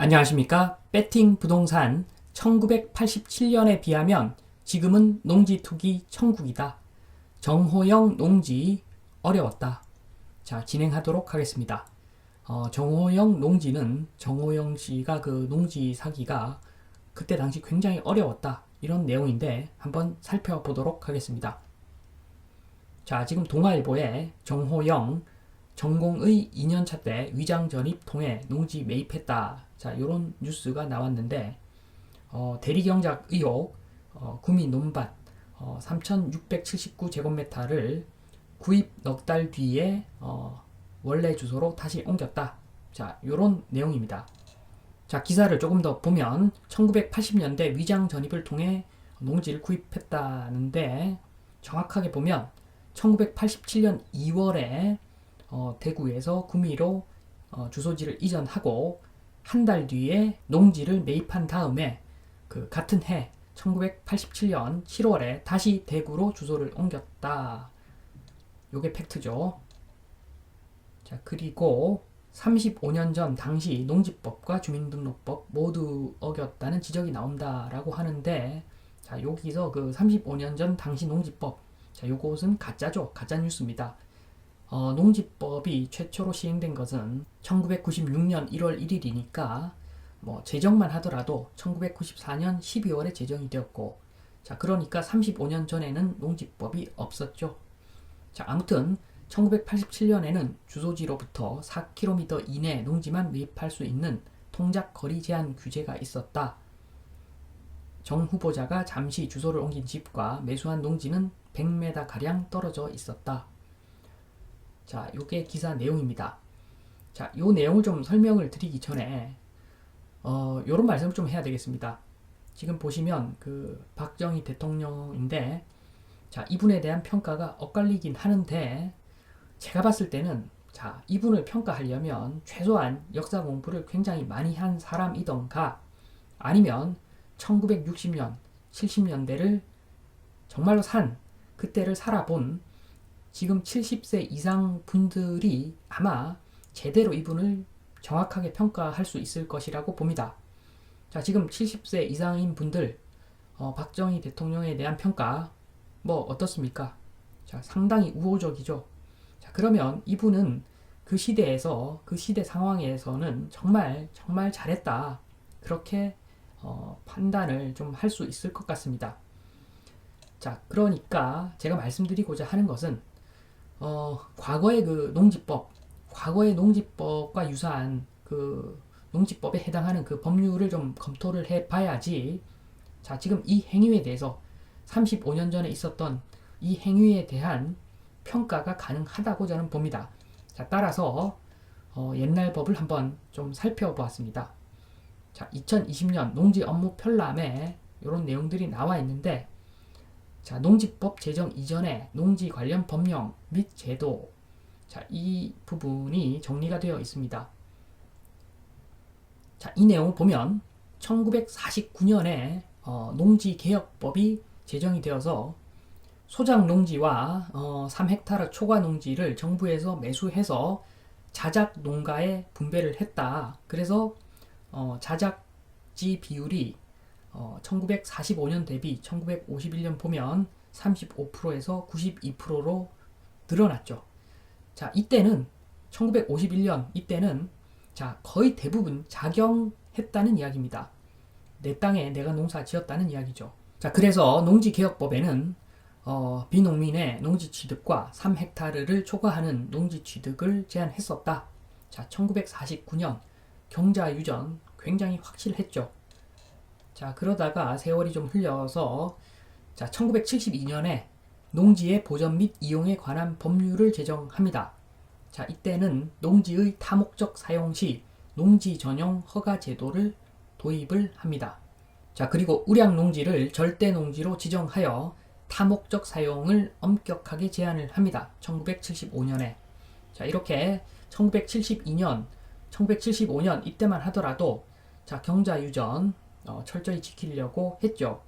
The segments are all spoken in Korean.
안녕하십니까. 배팅 부동산 1987년에 비하면 지금은 농지 투기 천국이다. 정호영 농지 어려웠다. 자, 진행하도록 하겠습니다. 어, 정호영 농지는 정호영 씨가 그 농지 사기가 그때 당시 굉장히 어려웠다. 이런 내용인데 한번 살펴보도록 하겠습니다. 자, 지금 동아일보에 정호영 전공의 2년차 때 위장 전입 통해 농지 매입했다. 자, 이런 뉴스가 나왔는데 어, 대리경작 의혹, 어, 구미 논밭 어, 3,679 제곱미터를 구입 넉 달 뒤에 어, 원래 주소로 다시 옮겼다. 자, 이런 내용입니다. 자, 기사를 조금 더 보면 1980년대 위장 전입을 통해 농지를 구입했다는데 정확하게 보면 1987년 2월에 어, 대구에서 구미로 어, 주소지를 이전하고 한 달 뒤에 농지를 매입한 다음에 그 같은 해 1987년 7월에 다시 대구로 주소를 옮겼다. 요게 팩트죠. 자, 그리고 35년 전 당시 농지법과 주민등록법 모두 어겼다는 지적이 나온다라고 하는데 자, 여기서 그 35년 전 당시 농지법 자, 요것은 가짜죠. 가짜 뉴스입니다. 어, 농지법이 최초로 시행된 것은 1996년 1월 1일이니까 뭐 제정만 하더라도 1994년 12월에 제정이 되었고 자 그러니까 35년 전에는 농지법이 없었죠. 자 아무튼 1987년에는 주소지로부터 4km 이내 농지만 매입할 수 있는 통작 거리 제한 규제가 있었다. 정 후보자가 잠시 주소를 옮긴 집과 매수한 농지는 100m 가량 떨어져 있었다. 자, 요게 기사 내용입니다. 자, 요 내용을 좀 설명을 드리기 전에 어, 요런 말씀을 좀 해야 되겠습니다. 지금 보시면 그 박정희 대통령인데 자, 이분에 대한 평가가 엇갈리긴 하는데 제가 봤을 때는 자, 이분을 평가하려면 최소한 역사 공부를 굉장히 많이 한 사람이던가 아니면 1960년, 70년대를 정말로 산 그때를 살아본 지금 70세 이상 분들이 아마 제대로 이분을 정확하게 평가할 수 있을 것이라고 봅니다. 자, 지금 70세 이상인 분들, 어, 박정희 대통령에 대한 평가, 뭐, 어떻습니까? 자, 상당히 우호적이죠. 자, 그러면 이분은 그 시대에서, 그 시대 상황에서는 정말, 정말 잘했다. 그렇게, 어, 판단을 좀 할 수 있을 것 같습니다. 자, 그러니까 제가 말씀드리고자 하는 것은, 어, 과거의 그 농지법, 과거의 농지법과 유사한 그 농지법에 해당하는 그 법률을 좀 검토를 해 봐야지. 자, 지금 이 행위에 대해서 35년 전에 있었던 이 행위에 대한 평가가 가능하다고 저는 봅니다. 자, 따라서 어, 옛날 법을 한번 좀 살펴보았습니다. 자, 2020년 농지 업무 편람에 이런 내용들이 나와 있는데 자, 농지법 제정 이전에 농지 관련 법령 및 제도 자, 이 부분이 정리가 되어 있습니다. 자, 이 내용을 보면 1949년에 어, 농지개혁법이 제정이 되어서 소작 농지와 어, 3헥타르 초과 농지를 정부에서 매수해서 자작 농가에 분배를 했다. 그래서 어, 자작지 비율이 어, 1945년 대비 1951년 보면 35%에서 92%로 늘어났죠. 자, 이때는 1951년 이때는 자, 거의 대부분 작용했다는 이야기입니다. 내 땅에 내가 농사 지었다는 이야기죠. 자, 그래서 농지개혁법에는 어, 비농민의 농지 취득과 3헥타르를 초과하는 농지 취득을 제한했었다. 자, 1949년 경자 유전 굉장히 확실했죠. 자, 그러다가 세월이 좀 흘려서 자, 1972년에 농지의 보전 및 이용에 관한 법률을 제정합니다. 자, 이때는 농지의 다목적 사용 시 농지 전용 허가 제도를 도입을 합니다. 자, 그리고 우량 농지를 절대 농지로 지정하여 다목적 사용을 엄격하게 제한을 합니다. 1975년에. 자, 이렇게 1972년, 1975년 이때만 하더라도 자, 경자 유전 어, 철저히 지키려고 했죠.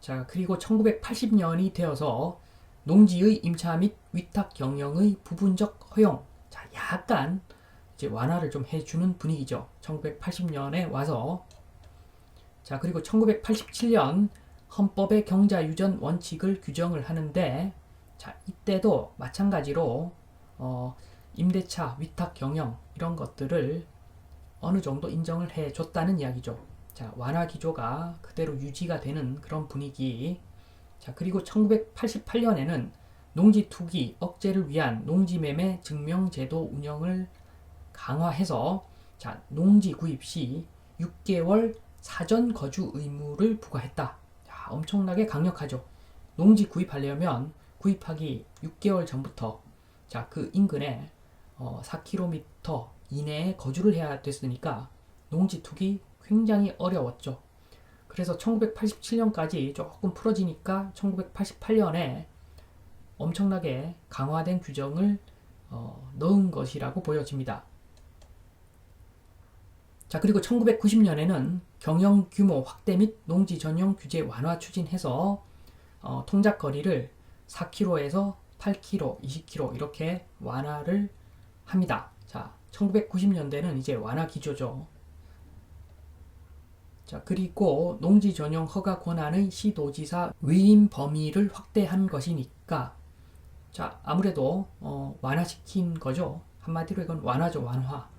자, 그리고 1980년이 되어서 농지의 임차 및 위탁 경영의 부분적 허용. 자, 약간 이제 완화를 좀 해주는 분위기죠. 1980년에 와서 자 그리고 1987년 헌법의 경자 유전 원칙을 규정을 하는데 자 이때도 마찬가지로 어, 임대차 위탁 경영 이런 것들을 어느 정도 인정을 해줬다는 이야기죠. 자 완화 기조가 그대로 유지가 되는 그런 분위기. 자 그리고 1988년에는 농지 투기 억제를 위한 농지 매매 증명 제도 운영을 강화해서 자 농지 구입 시 6개월 사전 거주 의무를 부과했다. 자, 엄청나게 강력하죠. 농지 구입하려면 구입하기 6개월 전부터 자 그 인근에 어, 4km 이내에 거주를 해야 됐으니까 농지 투기 굉장히 어려웠죠. 그래서 1987년까지 조금 풀어지니까 1988년에 엄청나게 강화된 규정을 어, 넣은 것이라고 보여집니다. 자, 그리고 1990년에는 경영 규모 확대 및 농지 전용 규제 완화 추진해서 어, 통작 거리를 4km에서 8km, 20km 이렇게 완화를 합니다. 자, 1990년대는 이제 완화 기조죠. 자, 그리고 농지 전용 허가 권한의 시도지사 위임 범위를 확대한 것이니까 자, 아무래도 어, 완화시킨 거죠. 한마디로 이건 완화죠, 완화.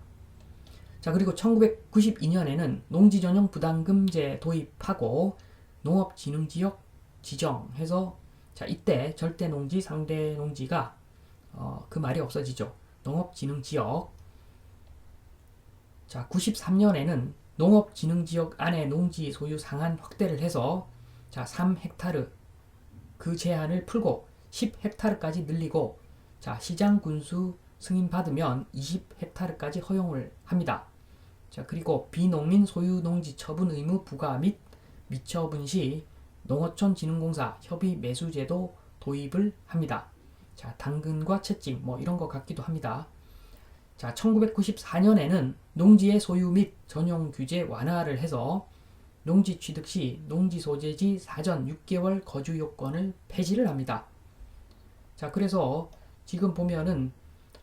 자, 그리고 1992년에는 농지 전용 부담금제 도입하고 농업진흥지역 지정해서 자, 이때 절대 농지, 상대 농지가 어, 그 말이 없어지죠. 농업진흥지역. 자, 93년에는 농업진흥지역 안에 농지 소유 상한 확대를 해서 자, 3헥타르 그 제한을 풀고 10헥타르까지 늘리고 자, 시장 군수 승인 받으면 20헥타르까지 허용을 합니다. 자, 그리고 비농민 소유 농지 처분 의무 부과 및 미처분 시 농어촌진흥공사 협의 매수제도 도입을 합니다. 자, 당근과 채찍 뭐 이런 것 같기도 합니다. 자, 1994년에는 농지의 소유 및 전용 규제 완화를 해서 농지 취득 시 농지 소재지 사전 6개월 거주 요건을 폐지를 합니다. 자, 그래서 지금 보면은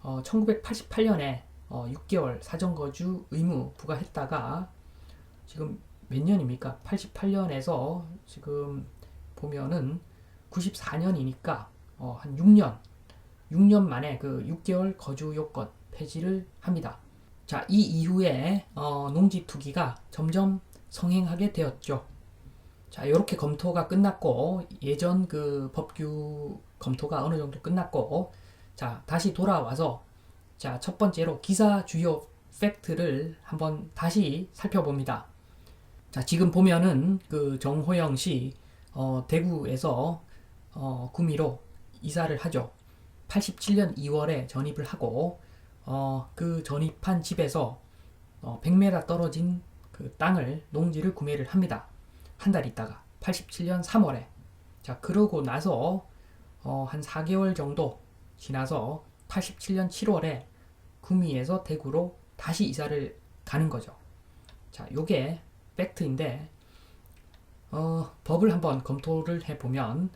어, 1988년에 어, 6개월 사전 거주 의무 부과했다가 지금 몇 년입니까? 88년에서 지금 보면은 94년이니까 어, 한 6년, 6년 만에 그 6개월 거주 요건 폐지를 합니다. 자, 이 이후에 어, 농지 투기가 점점 성행하게 되었죠. 자, 이렇게 검토가 끝났고 예전 그 법규 검토가 어느 정도 끝났고 자, 다시 돌아와서 자, 첫 번째로 기사 주요 팩트를 한번 다시 살펴봅니다. 자, 지금 보면은 그 정호영 씨 어, 대구에서 어, 구미로 이사를 하죠. 87년 2월에 전입을 하고 어, 그 전입한 집에서 어, 100m 떨어진 그 땅을 농지를 구매를 합니다. 한 달 있다가 87년 3월에 자 그러고 나서 어, 한 4개월 정도 지나서 87년 7월에 구미에서 대구로 다시 이사를 가는 거죠. 자, 요게 팩트인데 어, 법을 한번 검토를 해보면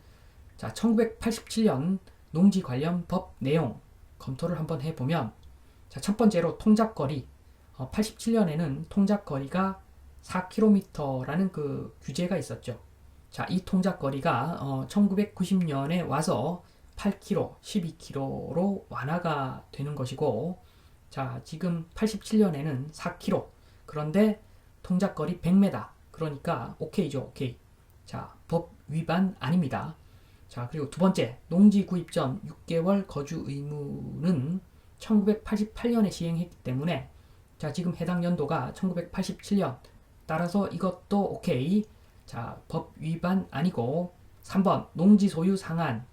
자, 1987년 농지 관련 법 내용 검토를 한번 해보면 자, 첫 번째로 통작거리 어, 87년에는 통작거리가 4km라는 그 규제가 있었죠. 자, 이 통작거리가 어, 1990년에 와서 8km, 12km로 완화가 되는 것이고, 자, 지금 87년에는 4km. 그런데 통작거리 100m. 그러니까 오케이죠, 오케이. 자, 법 위반 아닙니다. 자, 그리고 두 번째, 농지 구입 전 6개월 거주 의무는 1988년에 시행했기 때문에 자, 지금 해당 연도가 1987년. 따라서 이것도 오케이. 자, 법 위반 아니고 3번 농지 소유 상한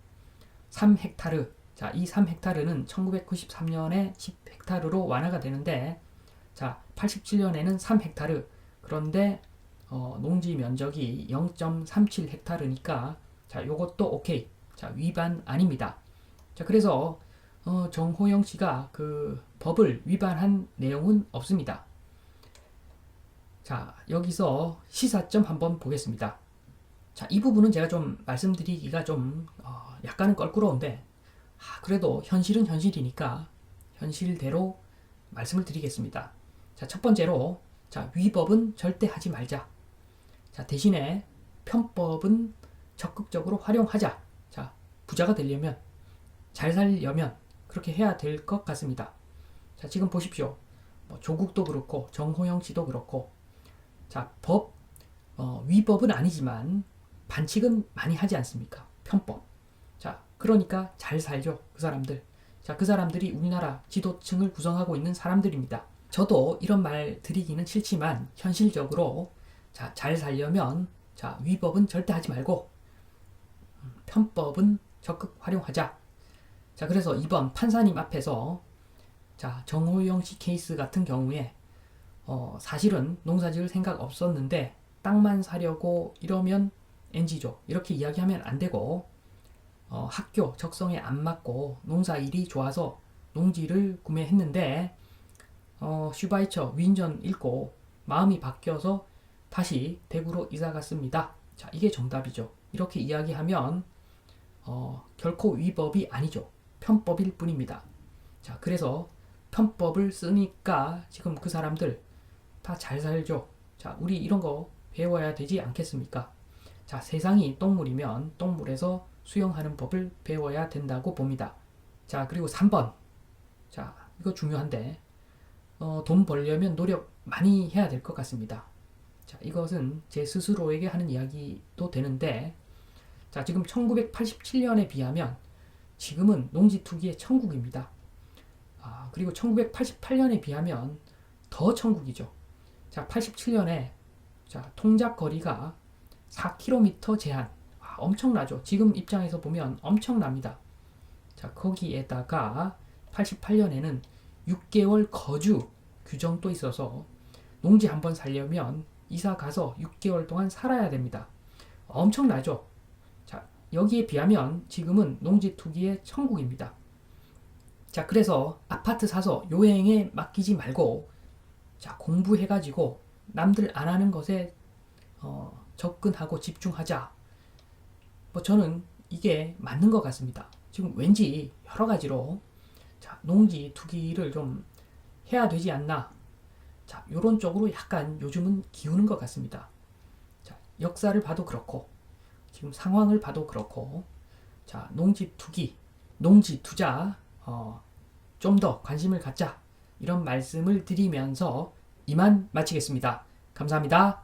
3헥타르. 자, 이 3헥타르는 1993년에 10헥타르로 완화가 되는데 자, 87년에는 3헥타르. 그런데 어, 농지 면적이 0.37헥타르니까 자, 요것도 오케이. 자, 위반 아닙니다. 자, 그래서 어, 정호영 씨가 그 법을 위반한 내용은 없습니다. 자, 여기서 시사점 한번 보겠습니다. 자, 이 부분은 제가 좀 말씀드리기가 좀 어, 약간은 껄끄러운데 아, 그래도 현실은 현실이니까 현실대로 말씀을 드리겠습니다. 자, 첫 번째로 자, 위법은 절대 하지 말자. 자, 대신에 편법은 적극적으로 활용하자. 자, 부자가 되려면 잘 살려면 그렇게 해야 될 것 같습니다. 자, 지금 보십시오. 뭐 조국도 그렇고 정호영 씨도 그렇고 자, 법 어, 위법은 아니지만 반칙은 많이 하지 않습니까? 편법. 자, 그러니까 잘 살죠. 그 사람들. 자, 그 사람들이 우리나라 지도층을 구성하고 있는 사람들입니다. 저도 이런 말 드리기는 싫지만 현실적으로 자, 잘 살려면 자, 위법은 절대 하지 말고 음, 편법은 적극 활용하자. 자, 그래서 이번 판사님 앞에서 자, 정호영 씨 케이스 같은 경우에 어, 사실은 농사 지을 생각 없었는데 땅만 사려고 이러면 NG죠. 이렇게 이야기하면 안 되고 어, 학교 적성에 안 맞고 농사 일이 좋아서 농지를 구매했는데 어, 슈바이처 위인전 읽고 마음이 바뀌어서 다시 대구로 이사 갔습니다. 자, 이게 정답이죠. 이렇게 이야기하면 어, 결코 위법이 아니죠. 편법일 뿐입니다. 자, 그래서 편법을 쓰니까 지금 그 사람들 다 잘 살죠. 자, 우리 이런 거 배워야 되지 않겠습니까? 자, 세상이 똥물이면 똥물에서 수영하는 법을 배워야 된다고 봅니다. 자, 그리고 3번. 자, 이거 중요한데, 어, 돈 벌려면 노력 많이 해야 될 것 같습니다. 자, 이것은 제 스스로에게 하는 이야기도 되는데, 자, 지금 1987년에 비하면 지금은 농지 투기의 천국입니다. 아, 그리고 1988년에 비하면 더 천국이죠. 자, 87년에 자, 통작 거리가 4km 제한. 와, 엄청나죠. 지금 입장에서 보면 엄청납니다. 자, 거기에다가 88년에는 6개월 거주 규정도 있어서 농지 한번 살려면 이사 가서 6개월 동안 살아야 됩니다. 엄청나죠. 자, 여기에 비하면 지금은 농지 투기의 천국입니다. 자, 그래서 아파트 사서 요행에 맡기지 말고 자, 공부해가지고 남들 안 하는 것에 어, 접근하고 집중하자. 뭐 저는 이게 맞는 것 같습니다. 지금 왠지 여러 가지로 자, 농지 투기를 좀 해야 되지 않나. 자, 요런 쪽으로 약간 요즘은 기우는 것 같습니다. 자, 역사를 봐도 그렇고, 지금 상황을 봐도 그렇고, 자, 농지 투기, 농지 투자, 어, 좀 더 관심을 갖자. 이런 말씀을 드리면서 이만 마치겠습니다. 감사합니다.